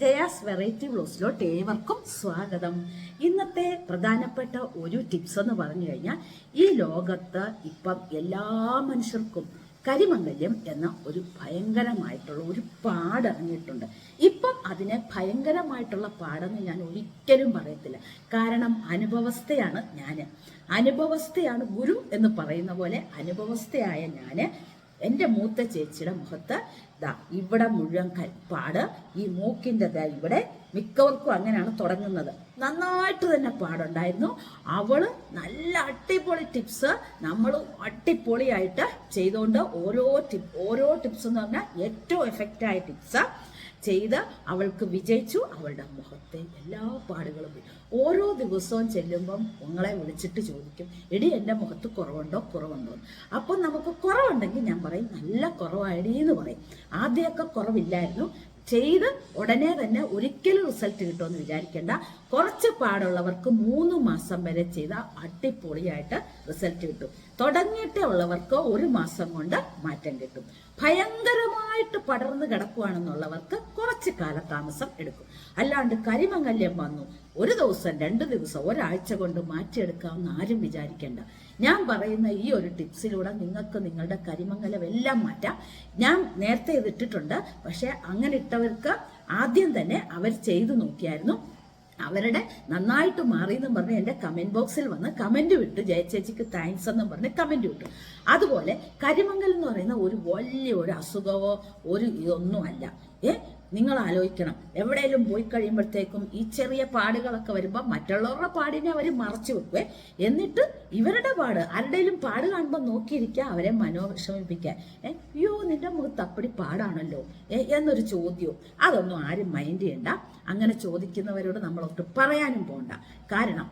Jaya's variety ബ്ലോസിലോട്ട് ഏവർക്കും സ്വാഗതം. ഇന്നത്തെ പ്രധാനപ്പെട്ട ഒരു ടിപ്സ് എന്ന് പറഞ്ഞു കഴിഞ്ഞാൽ ഈ ലോകത്ത് ഇപ്പം എല്ലാ മനുഷ്യർക്കും കരിമംഗല്യം എന്ന ഒരു ഭയങ്കരമായിട്ടുള്ള ഒരു പാടിറങ്ങിയിട്ടുണ്ട് ഇപ്പം അതിനെ ഭയങ്കരമായിട്ടുള്ള പാടെന്ന് ഞാൻ ഒരിക്കലും പറയത്തില്ല. കാരണം അനുഭവസ്ഥയാണ് ഞാൻ അനുഭവസ്ഥയാണ് ഗുരു എന്ന് പറയുന്ന പോലെ അനുഭവസ്ഥയായ ഞാൻ എന്റെ മൂത്ത ചേച്ചിയുടെ മുഖത്ത് ദാ ഇവിടെ മുഴുവൻ കൽപ്പാട് പാട് ഈ മൂക്കിന്റെ ദാ ഇവിടെ മിക്കവർക്കും അങ്ങനെയാണ് തുടങ്ങുന്നത്. നന്നായിട്ട് തന്നെ പാടുണ്ടായിരുന്നു. അവൾ നല്ല അടിപൊളി ടിപ്സ് നമ്മൾ അടിപൊളിയായിട്ട് ചെയ്തുകൊണ്ട് ഓരോ ടിപ്പ് ഓരോ ടിപ്സ് എന്ന് പറഞ്ഞാൽ ഏറ്റവും എഫക്റ്റായ ടിപ്സ് ചെയ്ത് അവൾക്ക് വിജയിച്ചു. അവളുടെ മുഖത്തെ എല്ലാ പാടുകളും ഓരോ ദിവസവും ചെല്ലുമ്പം ഉങ്ങളെ വിളിച്ചിട്ട് ചോദിക്കും എടി എന്റെ മുഖത്ത് കുറവുണ്ടോ? കുറവുണ്ടോ. അപ്പം നമുക്ക് കുറവുണ്ടെങ്കിൽ ഞാൻ പറയും നല്ല കുറവായടി എന്ന് പറയും. ആദ്യമൊക്കെ കുറവില്ലായിരുന്നു. ചെയ്ത് ഉടനെ തന്നെ ഒരിക്കലും റിസൾട്ട് കിട്ടുമെന്ന് വിചാരിക്കേണ്ട. കുറച്ച് പാടുള്ളവർക്ക് മൂന്ന് മാസം വരെ ചെയ്ത അടിപൊളിയായിട്ട് റിസൾട്ട് കിട്ടും. തുടങ്ങിയിട്ടേ ഉള്ളവർക്ക് ഒരു മാസം കൊണ്ട് മാറ്റം കിട്ടും. ഭയങ്കരമായിട്ട് പടർന്ന് കിടക്കുകയാണെന്നുള്ളവർക്ക് കുറച്ച് കാലതാമസം എടുക്കും. അല്ലാണ്ട് കരിമംഗല്യം വന്നു. ഒരു ദിവസം രണ്ട് ദിവസം ഒരാഴ്ച കൊണ്ട് മാറ്റിയെടുക്കാമെന്ന് ആരും വിചാരിക്കേണ്ട. ഞാൻ പറയുന്ന ഈ ഒരു ടിപ്സിലൂടെ നിങ്ങൾക്ക് നിങ്ങളുടെ കരിമംഗലം എല്ലാം മാറ്റാം. ഞാൻ നേരത്തെ ഇതിട്ടിട്ടുണ്ട്. പക്ഷേ അങ്ങനെ ഇട്ടവർക്ക് ആദ്യം തന്നെ അവർ ചെയ്തു നോക്കിയായിരുന്നു. അവരുടെ നന്നായിട്ട് മാറി എന്നും പറഞ്ഞ് എന്റെ കമന്റ് ബോക്സിൽ വന്ന് കമന്റ് വിട്ടു. ജയചേച്ചിക്ക് താങ്ക്സ് എന്നും പറഞ്ഞ് കമന്റ് വിട്ടു. അതുപോലെ കരിമംഗൽ എന്ന് പറയുന്ന ഒരു വലിയ ഒരു അസുഖമോ ഒരു ഇതൊന്നും അല്ല. ഏ? നിങ്ങൾ ആലോചിക്കണം എവിടെയെങ്കിലും പോയി കഴിയുമ്പോഴത്തേക്കും ഈ ചെറിയ പാടുകളൊക്കെ വരുമ്പോൾ മറ്റുള്ളവരുടെ പാടിനെ അവർ മറച്ചു വെക്കുവേ. എന്നിട്ട് ഇവരുടെ പാട് ആരുടെയും പാട് കാണുമ്പോൾ നോക്കിയിരിക്കുക അവരെ മനോവിഷമിപ്പിക്കുക ഏ അയ്യോ നിന്റെ മുഖത്ത് അപ്പടി പാടാണല്ലോ എന്നൊരു ചോദ്യവും. അതൊന്നും ആരും മൈൻഡ് ചെയ്യണ്ട. അങ്ങനെ ചോദിക്കുന്നവരോട് നമ്മളൊട്ട് പറയാനും പോണ്ട. കാരണം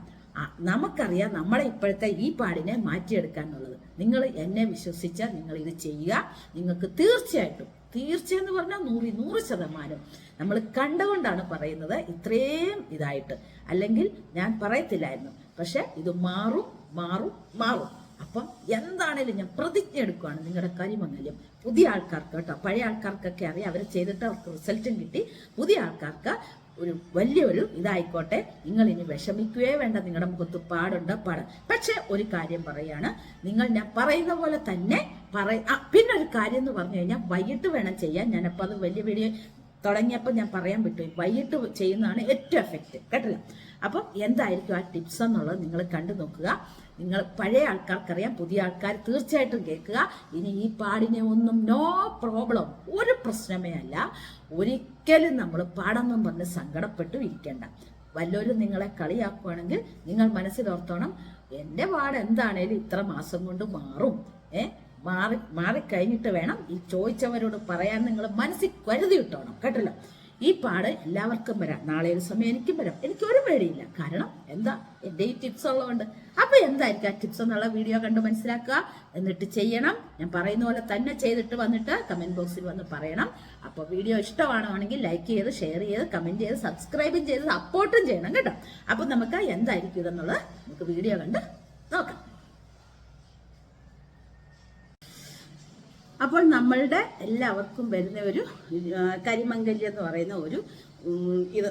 നമുക്കറിയാം നമ്മളെ ഇപ്പോഴത്തെ ഈ പാടിനെ മാറ്റിയെടുക്കാന്നുള്ളത് നിങ്ങൾ എന്നെ വിശ്വസിച്ചാൽ നിങ്ങൾ ഇത് ചെയ്യുക. നിങ്ങൾക്ക് തീർച്ചയായിട്ടും തീർച്ചയെന്ന് പറഞ്ഞാൽ നൂറി നൂറ് ശതമാനം. നമ്മൾ കണ്ടുകൊണ്ടാണ് പറയുന്നത് ഇത്രയും ഇതായിട്ട്. അല്ലെങ്കിൽ ഞാൻ പറയത്തില്ലായിരുന്നു. പക്ഷെ ഇത് മാറും മാറും മാറും. അപ്പം എന്താണേലും ഞാൻ പ്രതിജ്ഞ എടുക്കുകയാണ് നിങ്ങളുടെ കരിമംഗല്യം പുതിയ ആൾക്കാർക്ക് കേട്ടോ പഴയ ആൾക്കാർക്കൊക്കെ അറിയാം. അവർ ചെയ്തിട്ട് അവർക്ക് റിസൾട്ടും കിട്ടി. പുതിയ ആൾക്കാർക്ക് ഒരു വലിയൊരു ഇതായിക്കോട്ടെ. നിങ്ങൾ ഇനി വിഷമിക്കുകയേ വേണ്ട. നിങ്ങളുടെ മുഖത്ത് പാടുണ്ട് പാട്. പക്ഷെ ഒരു കാര്യം പറയാണ്. നിങ്ങൾ ഞാൻ പറയുന്ന പോലെ തന്നെ പറ പിന്നെ ഒരു കാര്യം എന്ന് പറഞ്ഞു കഴിഞ്ഞാൽ വൈകിട്ട് വേണം ചെയ്യാൻ. ഞാനപ്പോൾ അത് വലിയ വീഡിയോ തുടങ്ങിയപ്പോൾ ഞാൻ പറയാൻ പറ്റും വൈകിട്ട് ചെയ്യുന്നതാണ് ഏറ്റവും എഫക്റ്റ് കേട്ടില്ല? അപ്പം എന്തായിരിക്കും ആ ടിപ്സ് എന്നുള്ളത് നിങ്ങൾ കണ്ടു നോക്കുക. നിങ്ങൾ പഴയ ആൾക്കാർക്കറിയാം പുതിയ ആൾക്കാർ തീർച്ചയായിട്ടും കേൾക്കുക. ഇനി ഈ പാടിനെ ഒന്നും നോ പ്രോബ്ലം ഒരു പ്രശ്നമേ അല്ല. ഒരിക്കലും നമ്മൾ പാടെന്നും പറഞ്ഞ് സങ്കടപ്പെട്ടു ഇരിക്കേണ്ട. വല്ലവരും നിങ്ങളെ കളിയാക്കുകയാണെങ്കിൽ നിങ്ങൾ മനസ്സിലോർത്തോണം എന്റെ പാട് എന്താണേലും ഇത്ര മാസം കൊണ്ട് മാറും. ഏ? മാറി മാറിക്കഴിഞ്ഞിട്ട് വേണം ഈ ചോദിച്ചവരോട് പറയാൻ നിങ്ങൾ മനസ്സിൽ കരുതി ഇട്ടോണം. കേട്ടല്ലോ? ഈ പാട് എല്ലാവർക്കും വരാം. നാളെ ഒരു സമയം എനിക്കും വരാം. എനിക്ക് ഒരു പേടിയില്ല. കാരണം എന്താ? എന്റെ ഈ ടിപ്സ് ഉള്ളതുകൊണ്ട്. അപ്പൊ എന്തായിരിക്കും ആ ടിപ്സ് എന്നുള്ള വീഡിയോ കണ്ട് മനസ്സിലാക്കുക. എന്നിട്ട് ചെയ്യണം. ഞാൻ പറയുന്ന പോലെ തന്നെ ചെയ്തിട്ട് വന്നിട്ട് കമന്റ് ബോക്സിൽ വന്ന് പറയണം. അപ്പോൾ വീഡിയോ ഇഷ്ടമാണെങ്കിൽ ലൈക്ക് ചെയ്ത് ഷെയർ ചെയ്ത് കമന്റ് ചെയ്ത് സബ്സ്ക്രൈബും ചെയ്ത് സപ്പോർട്ടും ചെയ്യണം കേട്ടോ. അപ്പൊ നമുക്ക് എന്തായിരിക്കും ഇതെന്നുള്ളത് നമുക്ക് വീഡിയോ കണ്ട് നോക്കാം. അപ്പോൾ നമ്മളുടെ എല്ലാവർക്കും വരുന്ന ഒരു കരിമങ്കല്യം എന്ന് പറയുന്ന ഒരു ഇത്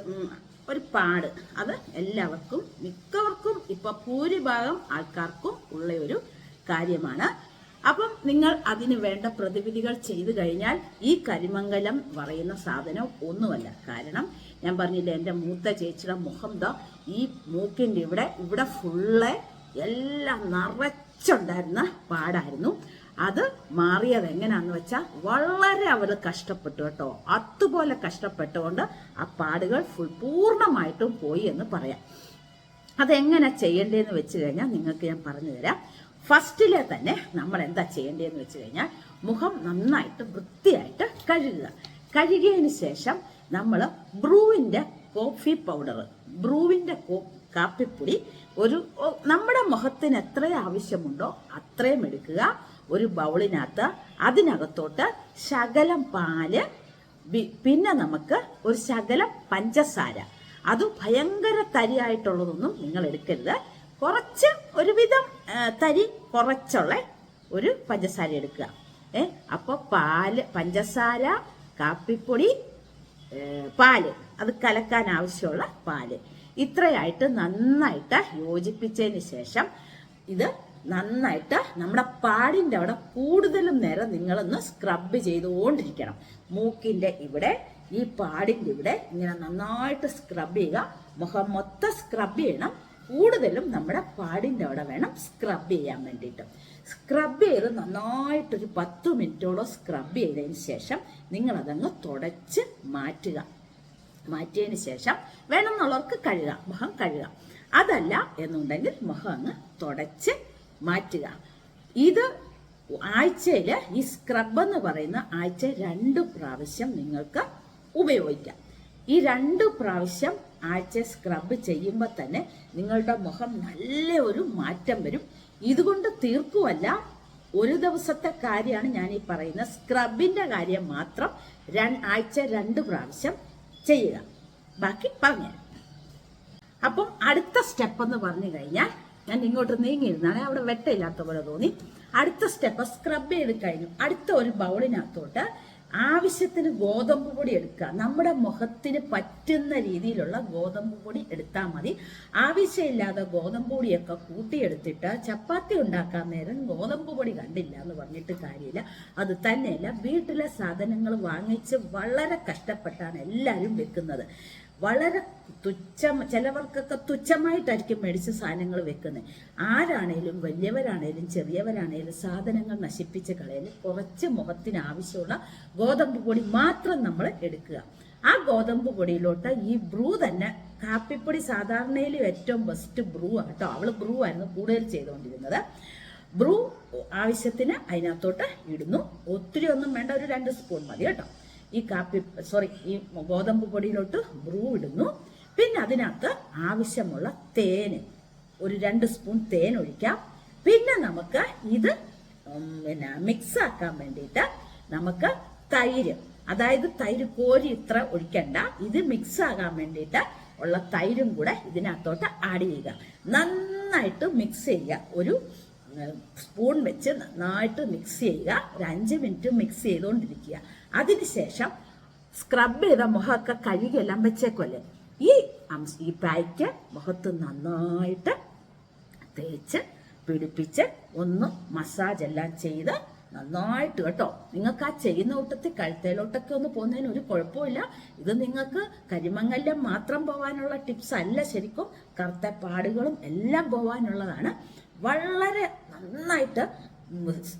ഒരു പാട്. അത് എല്ലാവർക്കും മിക്കവർക്കും ഇപ്പൊ ഭൂരിഭാഗം ആൾക്കാർക്കും ഉള്ള ഒരു കാര്യമാണ്. അപ്പം നിങ്ങൾ അതിന് വേണ്ട പ്രതിവിധികൾ ചെയ്തു കഴിഞ്ഞാൽ ഈ കരിമംഗലം പറയുന്ന സാധനം ഒന്നുമല്ല. കാരണം ഞാൻ പറഞ്ഞില്ലേ എന്റെ മൂത്ത ചേച്ചിയുടെ മുഖം ദോ ഈ മൂക്കിന്റെ ഇവിടെ ഇവിടെ ഫുള്ള് എല്ലാം നിറച്ചുണ്ടായിരുന്ന പാടായിരുന്നു. അത് മാറിയത് എങ്ങനെയാന്ന് വെച്ചാൽ വളരെ അവർ കഷ്ടപ്പെട്ടു കേട്ടോ. അതുപോലെ കഷ്ടപ്പെട്ടുകൊണ്ട് ആ പാടുകൾ ഫുൾ പൂർണമായിട്ടും പോയി എന്ന് പറയാം. അതെങ്ങനെ ചെയ്യേണ്ടതെന്ന് വെച്ച് കഴിഞ്ഞാൽ നിങ്ങൾക്ക് ഞാൻ പറഞ്ഞു തരാം. ഫസ്റ്റിലെ തന്നെ നമ്മൾ എന്താ ചെയ്യേണ്ടതെന്ന് വെച്ച് കഴിഞ്ഞാൽ മുഖം നന്നായിട്ട് വൃത്തിയായിട്ട് കഴുകുക. കഴുകിയതിന് ശേഷം നമ്മൾ ബ്രൂവിന്റെ കോഫി പൗഡർ ബ്രൂവിന്റെ കാപ്പിപ്പൊടി ഒരു നമ്മുടെ മുഖത്തിന് എത്ര ആവശ്യമുണ്ടോ അത്രയും എടുക്കുക. ഒരു ബൗളിനകത്ത് അതിനകത്തോട്ട് ശകലം പാൽ പിന്നെ നമുക്ക് ഒരു ശകലം പഞ്ചസാര. അത് ഭയങ്കര തരിയായിട്ടുള്ളതൊന്നും നിങ്ങൾ എടുക്കരുത്. കുറച്ച് ഒരുവിധം തരി കുറച്ചുള്ള ഒരു പഞ്ചസാര എടുക്കുക. ഏ അപ്പോൾ പാൽ പഞ്ചസാര കാപ്പിപ്പൊടി പാൽ. അത് കലക്കാൻ ആവശ്യമുള്ള പാൽ. ഇത്രയായിട്ട് നന്നായിട്ട് യോജിപ്പിച്ചതിന് ശേഷം ഇത് നന്നായിട്ട് നമ്മുടെ പാടിന്റെ അവിടെ കൂടുതലും നേരം നിങ്ങളൊന്ന് സ്ക്രബ് ചെയ്തുകൊണ്ടിരിക്കണം. മൂക്കിന്റെ ഇവിടെ ഈ പാടിന്റെ ഇവിടെ ഇങ്ങനെ നന്നായിട്ട് സ്ക്രബ് ചെയ്യുക. മുഖം മൊത്തം സ്ക്രബ് ചെയ്യണം. കൂടുതലും നമ്മുടെ പാടിന്റെ അവിടെ വേണം സ്ക്രബ് ചെയ്യാൻ വേണ്ടിയിട്ട്. സ്ക്രബ് ചെയ്ത് നന്നായിട്ടൊരു പത്ത് മിനിറ്റോളം സ്ക്രബ് ചെയ്തതിന് ശേഷം നിങ്ങളതങ്ങ് തുടച്ച് മാറ്റുക. മാറ്റിയതിന് ശേഷം വേണം വേണമെന്നുള്ളവർക്ക് കഴുകാം. മുഖം കഴുകാം. അതല്ല എന്നുണ്ടെങ്കിൽ മുഖം അങ്ങ് തുടച്ച് മാറ്റുക. ഇത് ആഴ്ചയിൽ ഈ സ്ക്രബ് എന്ന് പറയുന്ന ആഴ്ച രണ്ട് പ്രാവശ്യം നിങ്ങൾക്ക് ഉപയോഗിക്കാം. ഈ രണ്ട് പ്രാവശ്യം ആഴ്ച സ്ക്രബ് ചെയ്യുമ്പോൾ തന്നെ നിങ്ങളുടെ മുഖം നല്ല ഒരു മാറ്റം വരും. ഇതുകൊണ്ട് തീർക്കുമല്ല ഒരു ദിവസത്തെ കാര്യമാണ് ഞാൻ ഈ പറയുന്ന സ്ക്രബിന്റെ കാര്യം മാത്രം ആഴ്ച രണ്ട് പ്രാവശ്യം ചെയ്യുക. ബാക്കി പറഞ്ഞു അപ്പം അടുത്ത സ്റ്റെപ്പ് എന്ന് പറഞ്ഞു കഴിഞ്ഞാൽ ഞാൻ ഇങ്ങോട്ട് നീങ്ങിയിരുന്നാണ് അവിടെ വെട്ടയില്ലാത്ത പോലെ തോന്നി. അടുത്ത സ്റ്റെപ്പ് സ്ക്രബ് ചെയ്ത് കഴിഞ്ഞു. അടുത്ത ഒരു ബൗളിനകത്തോട്ട് ആവശ്യത്തിന് ഗോതമ്പ് പൊടി എടുക്കുക. നമ്മുടെ മുഖത്തിന് പറ്റുന്ന രീതിയിലുള്ള ഗോതമ്പ് പൊടി എടുത്താൽ മതി. ആവശ്യമില്ലാതെ ഗോതമ്പ് പൊടിയൊക്കെ കൂട്ടിയെടുത്തിട്ട് ചപ്പാത്തി ഉണ്ടാക്കാൻ നേരം ഗോതമ്പ് പൊടി കണ്ടില്ല എന്ന് പറഞ്ഞിട്ട് കാര്യമില്ല. അത് തന്നെയല്ല വീട്ടിലെ സാധനങ്ങൾ വാങ്ങിച്ച് വളരെ കഷ്ടപ്പെട്ടാണ് എല്ലാവരും വെക്കുന്നത്. വളരെ തുച്ഛം ചിലവർക്കൊക്കെ തുച്ഛമായിട്ടായിരിക്കും മേടിച്ച സാധനങ്ങൾ വെക്കുന്നത് ആരാണേലും വലിയവരാണേലും ചെറിയവരാണേലും സാധനങ്ങൾ നശിപ്പിച്ച് കളയൽ കുറച്ച് മുഖത്തിന് ആവശ്യമുള്ള ഗോതമ്പ് പൊടി മാത്രം നമ്മൾ എടുക്കുക. ആ ഗോതമ്പ് പൊടിയിലോട്ട് ഈ ബ്രൂ തന്നെ കാപ്പിപ്പൊടി സാധാരണയിലും ഏറ്റവും ബെസ്റ്റ് ബ്രൂ ആണ് കേട്ടോ. അവൾ ബ്രൂ ആയിരുന്നു കൂടുതൽ ചെയ്തുകൊണ്ടിരുന്നത്. ബ്രൂ ആവശ്യത്തിന് അതിനകത്തോട്ട് ഇടുന്നു. ഒത്തിരി ഒന്നും വേണ്ട ഒരു രണ്ട് സ്പൂൺ മതി കേട്ടോ. ഈ കാപ്പി സോറി ഈ ഗോതമ്പ് പൊടിയിലോട്ട് ബ്രൂ ഇടുന്നു. പിന്നെ അതിനകത്ത് ആവശ്യമുള്ള തേന് ഒരു രണ്ട് സ്പൂൺ തേൻ ഒഴിക്കാം. പിന്നെ നമുക്ക് ഇത് പിന്നെ മിക്സ് ആക്കാൻ വേണ്ടിയിട്ട് നമുക്ക് തൈര് അതായത് തൈര് കോരി ഇത്ര ഒഴിക്കണ്ട. ഇത് മിക്സ് ആകാൻ വേണ്ടിയിട്ട് ഉള്ള തൈരും കൂടെ ഇതിനകത്തോട്ട് ആഡ് ചെയ്യുക. നന്നായിട്ട് മിക്സ് ചെയ്യുക. ഒരു സ്പൂൺ വെച്ച് നന്നായിട്ട് മിക്സ് ചെയ്യുക. ഒരു അഞ്ച് മിനിറ്റ് മിക്സ് ചെയ്തുകൊണ്ടിരിക്കുക അതിനുശേഷം സ്ക്രബ് ചെയ്ത മുഖമൊക്കെ കഴുകിയെല്ലാം വെച്ചേക്കുമല്ലേ ഈ ഈ പായ്ക്ക് മുഖത്ത് നന്നായിട്ട് തേച്ച് പിടിപ്പിച്ച് ഒന്ന് മസാജ് എല്ലാം ചെയ്ത് നന്നായിട്ട് കേട്ടോ. നിങ്ങൾക്ക് ആ ചെയ്യുന്ന കൂട്ടത്തിൽ കഴുത്തേലോട്ടൊക്കെ ഒന്ന് പോകുന്നതിന് ഒരു കുഴപ്പമില്ല ഇത് നിങ്ങൾക്ക് കരിമങ്ങല്യം മാത്രം പോകാനുള്ള ടിപ്സ് അല്ല ശരിക്കും. കറുത്ത പാടുകളും എല്ലാം പോകാനുള്ളതാണ് വളരെ നന്നായിട്ട്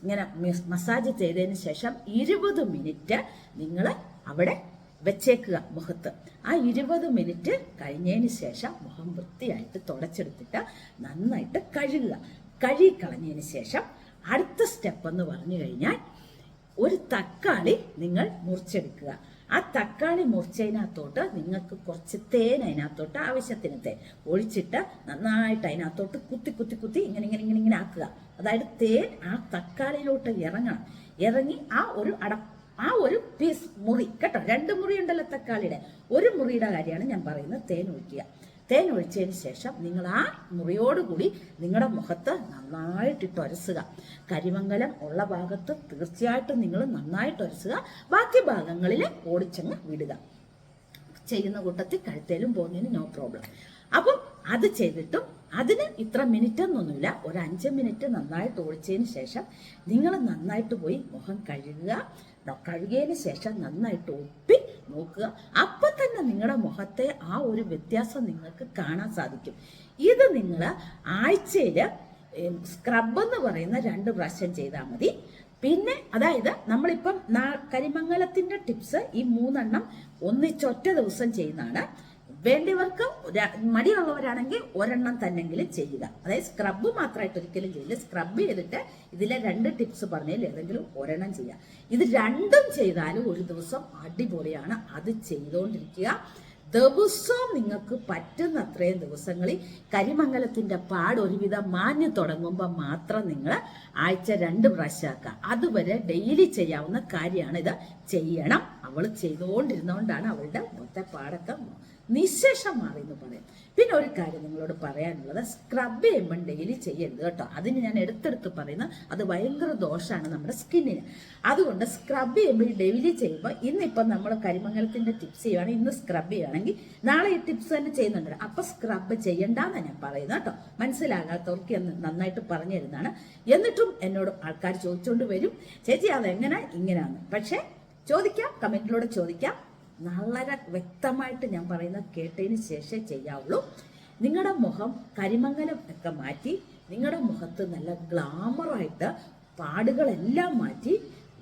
ഇങ്ങനെ മസാജ് ചെയ്തതിന് ശേഷം ഇരുപത് മിനിറ്റ് നിങ്ങൾ അവിടെ വെച്ചേക്കുക മുഖത്ത്. ആ ഇരുപത് മിനിറ്റ് കഴിഞ്ഞതിന് ശേഷം മുഖം വൃത്തിയായിട്ട് തുടച്ചെടുത്തിട്ട് നന്നായിട്ട് കഴുകുക. കഴുകി കളഞ്ഞതിന് ശേഷം അടുത്ത സ്റ്റെപ്പ് എന്ന് പറഞ്ഞു കഴിഞ്ഞാൽ ഒരു തക്കാളി നിങ്ങൾ മുറിച്ചെടുക്കുക. ആ തക്കാളി മുറിച്ചതിനകത്തോട്ട് നിങ്ങൾക്ക് കുറച്ച് തേൻ അതിനകത്തോട്ട് ആവശ്യത്തിന് തേൻ. ഒഴിച്ചിട്ട് നന്നായിട്ട് അതിനകത്തോട്ട് കുത്തി കുത്തി കുത്തി ഇങ്ങനെ ഇങ്ങനെ ഇങ്ങനെ ഇങ്ങനെ ആക്കുക. അതായത് തേൻ ആ തക്കാളിയിലോട്ട് ഇറങ്ങണം. ഇറങ്ങി ആ ഒരു അട ആ ഒരു പീസ് മുറി കേട്ടോ രണ്ട് മുറി ഉണ്ടല്ലോ തക്കാളിയുടെ. ഒരു മുറിയുടെ കാര്യമാണ് ഞാൻ പറയുന്നത്. തേൻ ഒഴിക്കുക. തേൻ ഒഴിച്ചതിന് ശേഷം നിങ്ങൾ ആ മുറിയോടുകൂടി നിങ്ങളുടെ മുഖത്ത് നന്നായിട്ടിട്ട് ഒരസുക. കരിമംഗലം ഉള്ള ഭാഗത്ത് തീർച്ചയായിട്ടും നിങ്ങൾ നന്നായിട്ട് ഒരസുക. ബാക്കി ഭാഗങ്ങളിൽ ഓടിച്ചങ്ങ് വിടുക. ചെയ്യുന്ന കൂട്ടത്തിൽ കഴുത്തേലും പോകുന്നതിന് നോ പ്രോബ്ലം അപ്പം അത് ചെയ്തിട്ടും അതിന് ഇത്ര മിനിറ്റ് എന്നൊന്നുമില്ല. ഒരു അഞ്ച് മിനിറ്റ് നന്നായിട്ട് ഒഴിച്ചതിന് ശേഷം നിങ്ങൾ നന്നായിട്ട് പോയി മുഖം കഴുകുക. കഴുകിയതിന് ശേഷം നന്നായിട്ട് ഒപ്പി നോക്കുക. അപ്പം തന്നെ നിങ്ങളുടെ മുഖത്തെ ആ ഒരു വ്യത്യാസം നിങ്ങൾക്ക് കാണാൻ സാധിക്കും. ഇത് നിങ്ങൾ ആഴ്ചയിൽ സ്ക്രബ് എന്ന് പറയുന്ന രണ്ട് പ്രാവശ്യം ചെയ്താൽ മതി. പിന്നെ അതായത് നമ്മളിപ്പം കരിമംഗലത്തിന്റെ ടിപ്സ് ഈ മൂന്നെണ്ണം ഒന്നിച്ചൊറ്റ ദിവസം ചെയ്യുന്നതാണ്. വേണ്ടിയവർക്ക് മടിയുള്ളവരാണെങ്കിൽ ഒരെണ്ണം തന്നെങ്കിലും ചെയ്യുക. അതായത് സ്ക്രബ് മാത്രമായിട്ട് ഒരിക്കലും ചെയ്യില്ല. സ്ക്രബ് ചെയ്തിട്ട് ഇതിലെ രണ്ട് ടിപ്സ് പറഞ്ഞതിൽ ഏതെങ്കിലും ഒരെണ്ണം ചെയ്യുക. ഇത് രണ്ടും ചെയ്താലും ഒരു ദിവസം അടിപൊളിയാണ്. അത് ചെയ്തുകൊണ്ടിരിക്കുക ദിവസവും നിങ്ങൾക്ക് പറ്റുന്ന അത്രയും ദിവസങ്ങളിൽ കരിമംഗലത്തിന്റെ പാട് ഒരുവിധം മാഞ്ഞു തുടങ്ങുമ്പോൾ മാത്രം നിങ്ങൾ ആഴ്ച രണ്ട് പ്രാവശ്യമാക്കുക അതുവരെ ഡെയിലി ചെയ്യാവുന്ന കാര്യമാണ് ഇത്. ചെയ്യണം. അവൾ ചെയ്തുകൊണ്ടിരുന്നതുകൊണ്ടാണ് അവളുടെ മൊത്ത പാടൊക്കെ നിശേഷം മാറി എന്ന് പറയും. പിന്നെ ഒരു കാര്യം നിങ്ങളോട് പറയാനുള്ളത് സ്ക്രബ് ചെയ്യുമ്പോൾ ഡെയിലി ചെയ്യരുത് കേട്ടോ. അതിന് ഞാൻ എടുത്തെടുത്ത് പറയുന്നത് അത് ഭയങ്കര ദോഷമാണ് നമ്മുടെ സ്കിന്നിന് അതുകൊണ്ട് സ്ക്രബ് ചെയ്യുമ്പോൾ ഡെയിലി ചെയ്യുമ്പോൾ ഇന്നിപ്പം നമ്മൾ കരിമംഗലത്തിന്റെ ടിപ്സ് ചെയ്യുകയാണ് ഇന്ന് സ്ക്രബ് ചെയ്യുകയാണെങ്കിൽ നാളെ ഈ ടിപ്സ് തന്നെ ചെയ്യുന്നുണ്ട്. അപ്പം സ്ക്രബ് ചെയ്യണ്ടെന്ന് ഞാൻ പറയുന്നത് കേട്ടോ. മനസ്സിലാകാത്തവർക്ക് നന്നായിട്ട് പറഞ്ഞു തരുന്നതാണ്. എന്നിട്ടും എന്നോട് ആൾക്കാർ ചോദിച്ചുകൊണ്ട് വരും. ചേച്ചി അതെങ്ങനെ? ഇങ്ങനെയാണ് പക്ഷേ ചോദിക്കാം കമന്റിലൂടെ ചോദിക്കാം. വളരെ വ്യക്തമായിട്ട് ഞാൻ പറയുന്നത് കേട്ടതിന് ശേഷമേ ചെയ്യാവുള്ളൂ. നിങ്ങളുടെ മുഖം കരിമംഗലം ഒക്കെ മാറ്റി നിങ്ങളുടെ മുഖത്ത് നല്ല ഗ്ലാമറായിട്ട് പാടുകളെല്ലാം മാറ്റി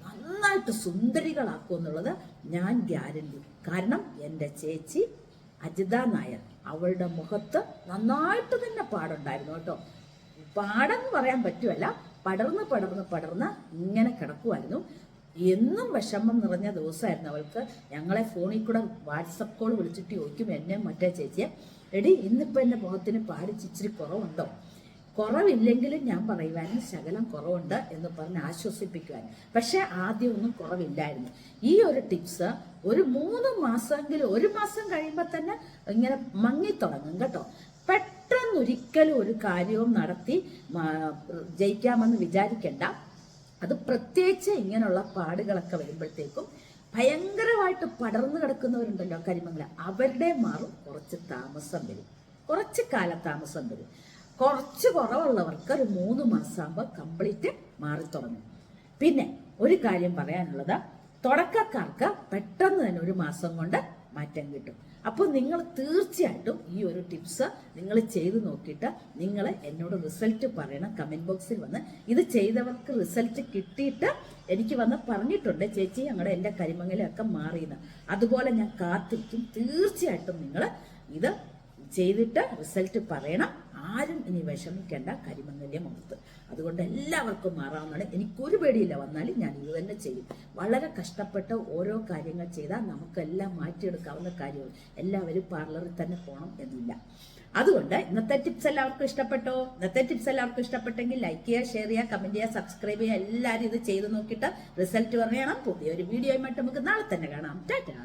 നന്നായിട്ട് സുന്ദരികളാക്കും എന്നുള്ളത് ഞാൻ ഗ്യാരണ്ടി. കാരണം എന്റെ ചേച്ചി അജിത നായർ അവളുടെ മുഖത്ത് നന്നായിട്ട് തന്നെ പാടുണ്ടായിരുന്നു കേട്ടോ. പാടെന്ന് പറയാൻ പറ്റുമല്ല പടർന്ന് പടർന്ന് പടർന്ന് ഇങ്ങനെ കിടക്കുമായിരുന്നു എന്നും വിഷമം നിറഞ്ഞ ദിവസമായിരുന്നു അവൾക്ക്. ഞങ്ങളെ ഫോണിൽ കൂടെ വാട്സപ്പ് കോൾ വിളിച്ചിട്ട് ചോദിക്കും എന്നെ മറ്റേ ചേച്ചിയെ? എടി ഇന്നിപ്പോൾ എന്റെ മുഖത്തിന് പാടിച്ച് ഇച്ചിരി കുറവുണ്ടോ? കുറവില്ലെങ്കിലും ഞാൻ പറയുവാനും ശകലം കുറവുണ്ട് എന്ന് പറഞ്ഞ് ആശ്വസിപ്പിക്കുവാൻ. പക്ഷെ ആദ്യമൊന്നും കുറവില്ലായിരുന്നു. ഈ ഒരു ടിപ്സ് ഒരു മൂന്ന് മാസമെങ്കിലും ഒരു മാസം കഴിയുമ്പോൾ തന്നെ ഇങ്ങനെ മങ്ങിത്തുടങ്ങും കേട്ടോ. പെട്ടെന്നൊരിക്കലും ഒരു കാര്യവും നടത്തി ജയിക്കാമെന്ന് വിചാരിക്കണ്ട. അത് പ്രത്യേകിച്ച് ഇങ്ങനെയുള്ള പാടുകളൊക്കെ വരുമ്പോഴത്തേക്കും ഭയങ്കരമായിട്ട് പടർന്നു കിടക്കുന്നവരുണ്ടല്ലോ കരിമംഗല. അവരുടെ മാറും. കുറച്ച് താമസം വരും. കുറച്ച് കാലതാമസം വരും. കുറച്ച് കുറവുള്ളവർക്ക് ഒരു മൂന്ന് മാസമാകുമ്പോൾ കംപ്ലീറ്റ് മാറി തുടങ്ങും. പിന്നെ ഒരു കാര്യം പറയാനുള്ളത്. തുടക്കക്കാർക്ക് പെട്ടെന്ന് തന്നെ ഒരു മാസം കൊണ്ട് മാറ്റം കിട്ടും. അപ്പോൾ നിങ്ങൾ തീർച്ചയായിട്ടും ഈ ഒരു ടിപ്സ് നിങ്ങൾ ചെയ്തു നോക്കിയിട്ട് നിങ്ങൾ എന്നോട് റിസൾട്ട് പറയണം കമന്റ് ബോക്സിൽ വന്ന്. ഇത് ചെയ്തവർക്ക് റിസൾട്ട് കിട്ടിയിട്ട് എനിക്ക് വന്ന് പറഞ്ഞിട്ടുണ്ട് ചേച്ചി ഞങ്ങളുടെ എന്റെ കരിമങ്ങലൊക്കെ മാറിയെന്ന്. അതുപോലെ ഞാൻ കാത്തിരിക്കും. തീർച്ചയായിട്ടും നിങ്ങൾ ഇത് ചെയ്തിട്ട് റിസൾട്ട് പറയണം. ആരും ഇനി വിഷമിക്കേണ്ട കരിമംഗല്യ മുഖത്ത് അതുകൊണ്ട് എല്ലാവർക്കും മാറാവുന്നതാണ്. എനിക്കൊരു പേടിയില്ല. വന്നാലും ഞാൻ ഇത് തന്നെ ചെയ്യും. വളരെ കഷ്ടപ്പെട്ട് ഓരോ കാര്യങ്ങൾ ചെയ്താൽ നമുക്കെല്ലാം മാറ്റിയെടുക്കാവുന്ന കാര്യവും എല്ലാവരും പാർലറിൽ തന്നെ പോകണം എന്നില്ല. അതുകൊണ്ട് ഇന്നത്തെ ടിപ്സ് എല്ലാവർക്കും ഇഷ്ടപ്പെട്ടോ? ഇന്നത്തെ ടിപ്സ് എല്ലാവർക്കും ഇഷ്ടപ്പെട്ടെങ്കിൽ ലൈക്ക് ചെയ്യുക ഷെയർ ചെയ്യുക കമന്റ് ചെയ്യുക സബ്സ്ക്രൈബ് ചെയ്യുക. എല്ലാവരും ഇത് ചെയ്ത് നോക്കിയിട്ട് റിസൾട്ട് പറയണം പുതിയൊരു വീഡിയോയുമായിട്ട് നമുക്ക് നാളെ തന്നെ കാണാം. ടാറ്റാ!